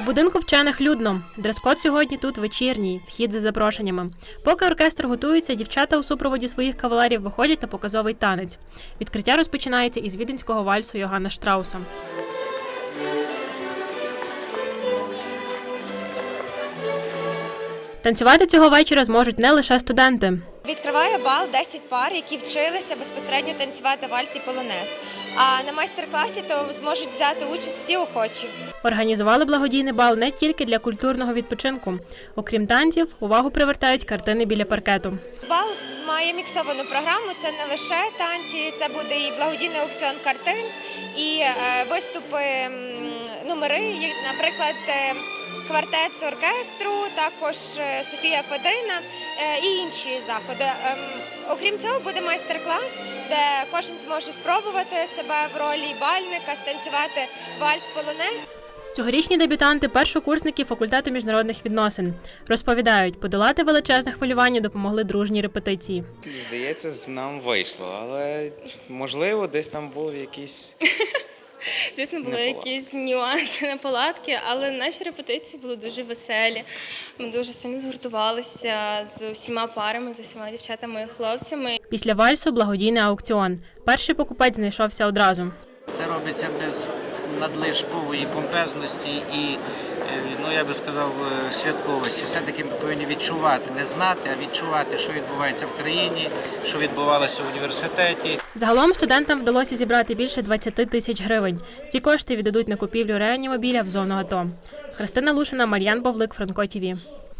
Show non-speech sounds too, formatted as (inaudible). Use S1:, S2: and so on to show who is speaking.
S1: будинку вчених людно. Дрес-код сьогодні тут вечірній, вхід за запрошеннями. Поки оркестр готується, дівчата у супроводі своїх кавалерів виходять на показовий танець. Відкриття розпочинається із віденського вальсу Йоганна Штрауса. Танцювати цього вечора зможуть не лише студенти.
S2: Відкриває бал 10 пар, які вчилися безпосередньо танцювати вальс і полонез. А на майстер-класі то зможуть взяти участь всі охочі.
S1: Організували благодійний бал не тільки для культурного відпочинку. Окрім танців, увагу привертають картини біля паркету.
S2: Бал має міксовану програму. Це не лише танці, це буде і благодійний аукціон картин, і е, виступи номери, наприклад. е, Квартет з оркестру, також е, Софія Федина е, і інші заходи. Ем, Окрім цього, буде майстер-клас, де кожен зможе спробувати себе в ролі бальника, станцювати вальс полонез.
S1: Цьогорічні дебютанти першокурсники факультету міжнародних відносин розповідають, подолати величезне хвилювання допомогли дружні репетиції.
S3: Здається, з- нам вийшло, але можливо, десь там були якісь. (laughs)
S4: Звісно, були якісь нюанси неполадки, але наші репетиції були дуже веселі. Ми дуже сильно згуртувалися з усіма парами, з усіма дівчатами і хлопцями.
S1: Після вальсу благодійний аукціон. Перший покупець знайшовся одразу.
S5: Це робиться без надлишкової помпезності і, ну я би сказав, е, святковості. Все-таки ми повинні відчувати, не знати, а відчувати, що відбувається в країні, що відбувалося в університеті.
S1: Загалом студентам вдалося зібрати більше 20 тисяч гривень. Ці кошти віддадуть на купівлю реанімобіля в зону АТО. Христина Лушина, Мар'ян Бовлик, Франко ТІВІ.